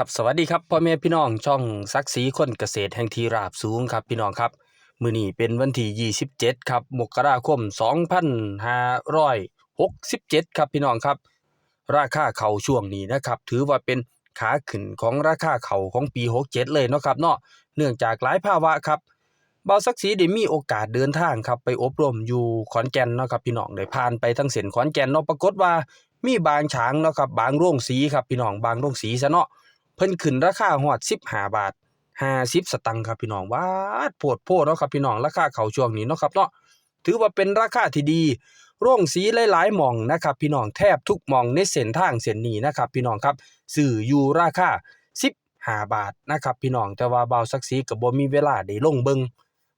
ครับสวัสดีครับพ่อแม่พี่น้องช่องซักสีคนเกษตรแห่งทีราบสูงครับพี่น้องครับ มื้อนี้เป็นวันที่ 27 ครับมกราคม 2567 ครับพี่น้องครับ ราคาเข่าช่วงนี้นะครับ ถือว่าเป็นขาขึ้นของราคาเข่าของปี 67 เลยเนาะครับเนาะเนื่องจากหลายภาวะครับเบาซักสีได้มีโอกาสเดินทางครับไปอบรมอยู่ขอนแก่นเนาะครับพี่น้องได้ผ่านไปทั้งเส้นขอนแก่นเนาะปรากฏว่ามีบางฉางเนาะครับบางโรงสีครับพี่น้องบางโรงสีซะเนาะ เพิ่นขึ้นราคาฮอด15บาท50 สตังค์ครับพี่น้องว้าดโพดโพดเนาะครับพี่น้องราคาเขาช่วงนี้เนาะครับเนาะถือว่าเป็นราคาที่ดีโรงสีหลายๆหม่องนะครับ พี่น้องแทบทุกหม่องในเส้นทางเส้นนี้นะครับ พี่น้องครับซื้ออยู่ราคา15บาทนะครับ พี่น้องแต่ว่าเบาสักสีก็บ่มีเวลาได้ลงเบิง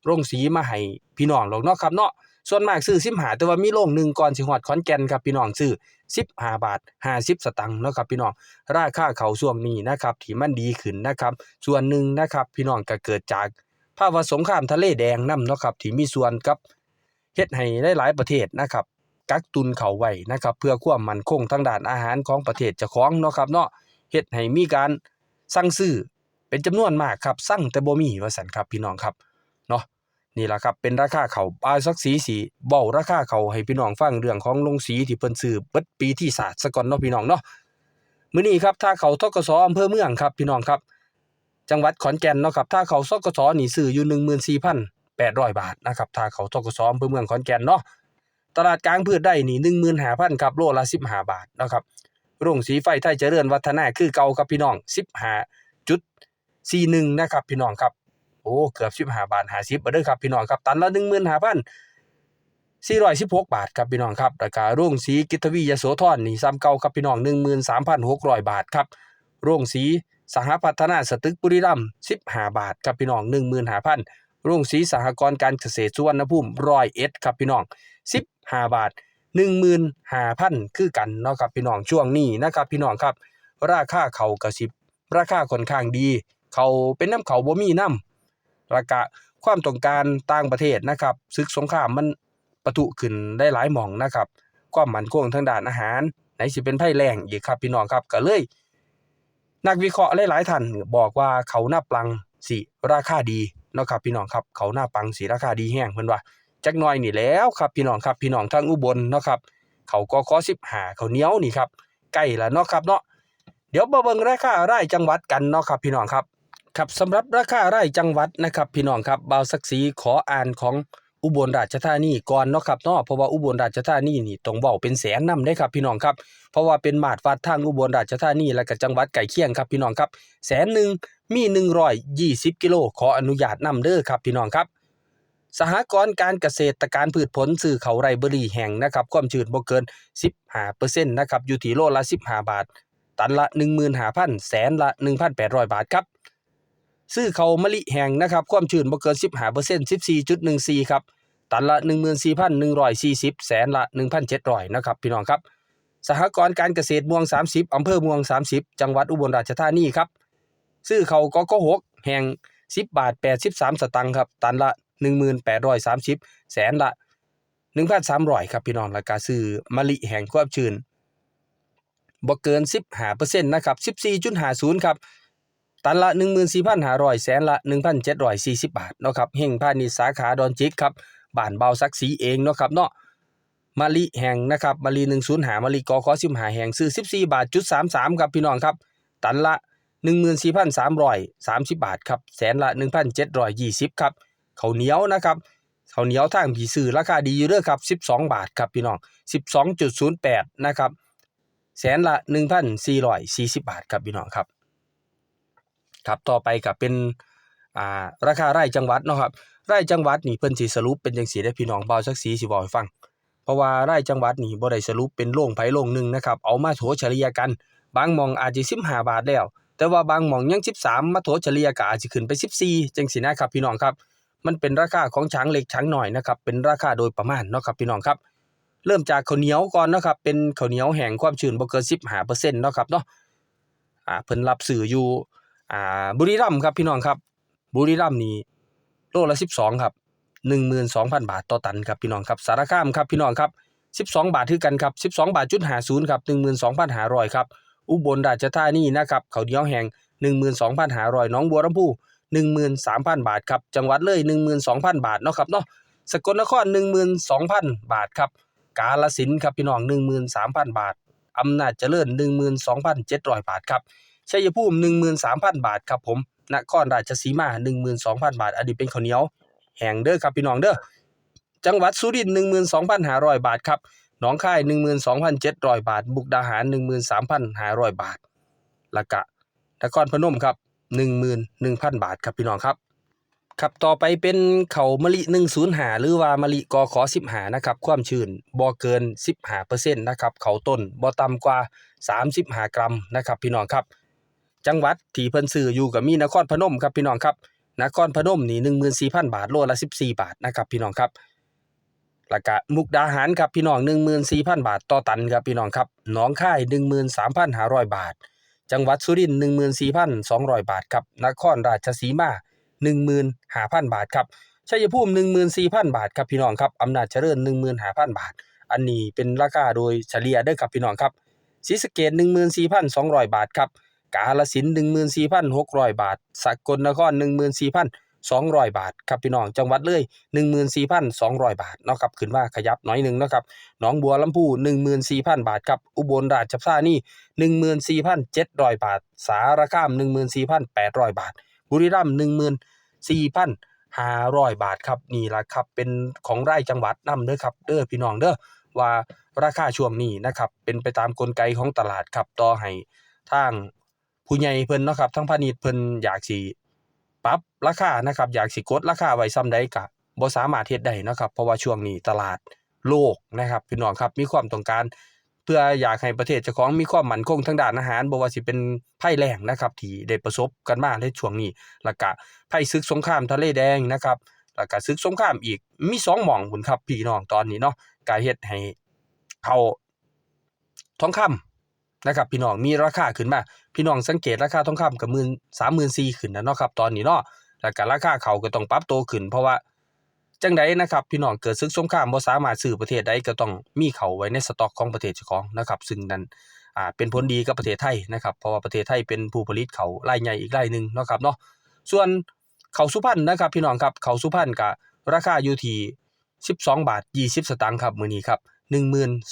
โรงสีมาให้พี่น้องหรอกเนาะครับเนาะ ส่วนมากซื้อ15แต่ว่ามีโรงหนึงก่อนสิฮอดขอนแก่นครับพี่น้องซื้อ15บาท50สตังค์เนาะครับพี่น้องราคาเขาช่วงนี้นะครับที่มันดีขึ้นนะครับ ส่วนหนึ่งนะครับพี่น้องก็เกิดจากภาวะสงครามทะเลแดงนํเนาะครับที่มีส่วนกับเฮ็ดให้หลายๆประเทศนะครับกักตุนเขาไว้นะครับเพื่อความมั่นคงทางด้านอาหารของประเทศเจ้าของเนาะครับเนาะเฮ็ดให้มีการสั่งซื้อเป็นจำนวนมากครับสั่งแต่บ่มีว่าซั่นครับพี่น้องครับ นาะนี่ล่ะครับเป็นราคาเขาปลายสักสีสีเว้าราคาเขาให้พี่น้องฟังเรื่องของลงสีที่เพิ่นซื้อเบิดปีที่ศาสตร์ซะก่อนเนาะพี่น้องเนาะมื้อนี้ครับถ้าเขาทกสอำเภอเมืองครับพี่น้องครับ จังหวัดขอนแก่นเนาะครับถ้าเขาทกสนี่ซื้ออยู่ 14,800 บาทนะครับถ้าเขาทกสอำเภอเมืองขอนแก่นเนาะตลาดกลางพืชได้นี่15,000ครับโลละ15 บาทนะครับโรงสีไฟไทยเจริญวัฒนาคือเก่าครับพี่น้อง 15.41นะครับพี่น้องครับ อ้เกือบ15บหาบาท50บ่เด้อครับพี่น้องครับตันละ15,000 416บหกบาทครับพี่น้องครับราคาโรงสีกิตวียโสธรนี่ซ้ำเก่าครับพี่น้อง13,600บาทครับโรงสีสหพัฒนาสตึกบุรีรัมย์15บาทครับพี่น้อง15,000โร่งสีสหกรณ์การเกษตรสุวรรณภูมิ101ครับพี่น้อง15บห้าบาท15,000คือกันเนาะครับพี่น้องช่วงนี้นะครับพี่น้องครับ ราคาเขากระสิบราคาค่อนข้างดี เขาเป็นน้ำเขาบ่มีน้ำ ราคาความต้องการต่างประเทศนะครับศึกสงครามมันประทุขึ้นได้หลายหม่องนะครับ ความมั่นคงทางด้านอาหาร ไหนสิเป็นภัยแล้งอีกครับพี่น้องครับก็เลย นักวิเคราะห์หลายๆท่านบอกว่าเขาหน้าปลังสิราคาดีเนาะครับพี่น้องครับเขาหน้าปังสิราคาดีแห้งเพิ่นว่าจักหน่อยนี่แล้วครับพี่น้องครับพี่น้องทางอุบลเนาะครับเขาก็ขอ15เขาเนี้ยวนี่ครับใกล้แล้วเนาะครับเนาะเดี๋ยวมาเบิ่งราคารายจังหวัดกันเนาะครับพี่น้องครับ ครับสำหรับราคาไรายจังหวัดนะครับพี่น้องครับบ่าวศักดิ์ศรีขออ่านของอุบลราชธานีก่อนเนาะครับเนาะเพราะว่าอุบลราชธานีนี่ต้องเว้าเป็นแสนนำได้ครับพี่น้องครับเพราะว่าเป็นมาตรวัดทางอุบลราชธานีและก็จังหวัดใกล้เคียงครับพี่น้องครับแสนหนึ่งมี120 กิโลขออนุญาตนำเด้อครับพี่น้องครับ สหกรณ์การเกษตรการพืชผลซื้อเขาไรเบอรี่แห่งนะครับความชื้นบ่เกิน 15%นะครับอยู่ที่โลละ 15 บาท ตันละ15,000แสนละ 1,800 บาทครับ ซื้อเขามะลิแห้งนะครับ ความชื้นบ่เกิน 15% 14.14 ครับ ตันละ 14,140 แสนละ 1,700นะครับ พี่น้องครับ สหกรณ์การเกษตรม่วง 30อำเภอม่วง 30 จังหวัดอุบลราชธานีครับ ซื้อเขาวกกหกแห่ง 10 บาท 83 สตังค์ครับ ตันละ 1830 แสนละ 1,300ครับพี่น้องราคาซื้อมะลิแห่งความชื้นบ่เกิน 15%นะครับ 14.50 ครับ ตันละ 14,500แสนละ 1,740 บาทเนาะครับเฮงพาณิชย์สาขาดอนจิกครับบ้านเบาสักสีเองเนาะครับเนาะมะลิแห่งนะครับมะลิ105มะลิกอขอ15แห่งซื้อ 14 บาทจุด33ครับพี่น้องครับ ตันละ 14,330 บาทครับแสนละ 1,720ครับข้าวเหนียวนะครับข้าวเหนียวทางผีซื้อราคาดีอยู่เด้อครับ 12 บาทครับพี่น้อง 12.08 นะครับแสนละ 1,440 บาทครับพี่น้องครับ ครับต่อไปก็เป็นอ่าราคาไร่จังหวัดเนาะครับไร่จังหวัดนี่เพิ่นสิสรุปเป็นจังซี่ได้พี่น้องเบาสักสีสิบอกให้ฟัง เพราะว่าไร่จังหวัดนี่บ่ได้สรุปเป็นโรงไผโรงหนึงนะครับเอามาโถเฉลี่ยกัน บางหม่องอาจสิ15บาทแล้ว แต่ว่าบางหม่องยัง13มาโถเฉลี่ยก็อาจสิขึ้นไป14จังซี่นะครับพี่น้องครับ มันเป็นราคาของช้างเล็กช้างน้อยนะครับเป็นราคาโดยประมาณเนาะครับพี่น้องครับเริ่มจากข้าวเหนียวก่อนเนาะครับเป็นข้าวเหนียวแห้งความชื้นบ่เกิน15%เนาะครับเนาะอ่าเพิ่นรับซื้ออยู่่าบุรีรัมครับพี่น้องครับ บุรีรัมนี่โลละสิบสองครับหนึ่งหมื่นสองพันบาทต่อตันครับพี่น้องครับสารคามครับพี่น้องครับสิบสองบาทคือกันครับสิบสองบาทจุดหาศูนย์ครับหนึ่งหมื่นสองพันหาร้อยครับอุบลราชธานีนะครับเขาเดียวแห่งหนึ่งหมื่นสองพันหาร้อยน้องบัวลำพูหนึ่งหมื่นสามพันบาทครับจังหวัดเลยหนึ่งหมื่นสองพันบาทเนาะครับเนาะสกลนครหนึ่งหมื่นสองพันบาทครับกาลสินครับพี่น้องหนึ่งหมื่นสามพันบาทอำนาจเจริญหนึ่งหมื่นสองพันเจ็ดร้อยบาทครับ ชัยภูมิ13,000 บาทครับผมนครราชสีมา 12,000 บาทอันนี้เป็นข้าวเหนียว แห้งเด้อครับพี่น้องเด้อจังหวัดสุรินทร์12,500 บาทครับหนองคาย 12,700 บาท บุกดาหาร 13,500 บาทล้วก็นครพนมครับ 11,000 บาทครับพี่น้องครับครับต่อไปเป็นเขามะลิ105หรือว่ามะลิกอขอ15นะครับความชื้นบ่เกิน 15%นะครับเขาต้นบ่ต่ำกว่า 35 กรัมนะครับพี่น้องครับ จังหวัดที่เพิ่นซื้ออยู่ก็มีนครพนมครับพี่น้องครับนครพนมนี่14,000 บาทโลละ 14 บาทนะครับพี่น้องครับแล้วก็มุกดาหารครับพี่น้อง14,000 บาทต่อตันครับพี่น้องครับหนองคาย 13,500 บาท จังหวัดสุรินทร์14,200 บาทครับนครราชสีมา15,000 บาทครับชัยภูมิ14,000 บาทครับพี่น้องครับอำนาจเจริญ15,000 บาท อันนี้เป็นราคาโดยเฉลี่ยเด้อครับพี่น้องครับศรีสะเกษ14,200 บาทครับ กาฬสิน14,600 บาท สกลนคร 14,200 บาท ครับพี่น้อง จังหวัดเลย 14,200 บาท เนาะครับ ขึ้นว่าขยับน้อยหนึ่งนะครับ หนองบัวลำพู 14,000 บาท ครับ อุบลราชธานี14,700 บาท สารคาม 14,800 บาท บุรีรัมย์14,500 บาท ครับ นี่ละครับ เป็นของไรายจังหวัดนำเด้อครับ เด้อพี่น้องเด้อ ว่าราคาช่วงนี้นะครับ เป็นไปตามกลไกของตลาดครับ ต่อให้ทาง ผู้ใหญ่เพิ่นเนาะครับทั้งพาณิชย์เพิ่นอยากสิปรับราคานะครับ อยากสิกดราคาไว้ซ้ำใดก็บ่สามารถเฮ็ดได้เนาะครับเพราะว่าช่วงนี้ตลาดโลกนะครับพี่น้องครับมีความต้องการ เพื่ออยากให้ประเทศเจ้าของมีความมั่นคงทางด้านอาหารบ่ว่าสิเป็นภัยแล้งนะครับที่ได้ประสบกันมาในช่วงนี้แล้วก็ภัยศึกสงครามทะเลแดงนะครับแล้วก็ศึกสงครามอีกมีสองหม่องพุ่นครับพี่น้องตอนนี้เนาะก็เฮ็ดให้เขาทองคำ นะครับพี่น้องมีราคาขึ้นมา พี่น้องสังเกตราคาทองคำก็หมื่นสามหมื่นสี่ขึ้นนะเนาะครับตอนนี้เนาะแล้วก็ราคาเขาก็ต้องปรับตัวขึ้น เพราะว่าจังใดนะครับพี่น้องเกิดศึกสงครามบ่สามารถซื้อประเทศใดก็ต้องมีเขาไว้ในสต็อกของประเทศเจ้าของนะครับซึ่งนั้นอ่าเป็นผลดีกับประเทศไทยนะครับเพราะว่าประเทศไทยเป็นผู้ผลิตเขารายใหญ่อีกรายหนึ่งเนาะครับเนาะส่วนเขาสุพรรณนะครับพี่น้องครับเขาสุพรรณก็ราคาอยู่ที่12 บาท 20 สตางค์ครับมื้อนี้ครับ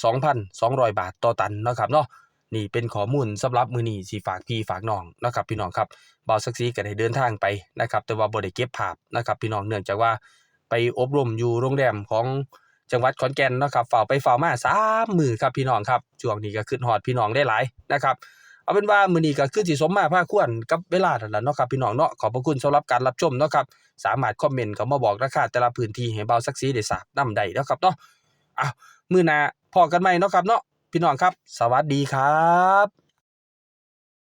12,200 บาทต่อตันเนาะครับเนาะ นี่เป็นข้อมูลสำหรับมือนี้สิฝากพี่ฝากน้องนะครับพี่น้องครับบ่าวซักซีก็ได้เดินทางไปนะครับ แต่ว่าบ่ได้เก็บภาพนะครับ พี่น้องเนื่องจากว่าไปอบรมอยู่โรงแรมของจังหวัดขอนแก่นนะครับฝ่าวไปฝ่าวมาสามมือครับพี่น้องครับช่วงนี้ก็ขึ้นฮอดพี่น้องได้หลายนะครับเอาเป็นว่ามื้อนี้ก็คือสิสมมาภาคควรกับเวลานั่นล่ะเนาะครับพี่น้องเนาะขอบพระคุณสำหรับการรับชมเนาะครับสามารถคอมเมนต์เข้ามาบอกราคาแต่ละพื้นที่ให้เบาสักซีได้ทราบนำได้เนาะครับเนาะอ้าวมื้อหน้าพอกันใหม่เนาะครับเนาะ พี่น้องครับ สวัสดีครับ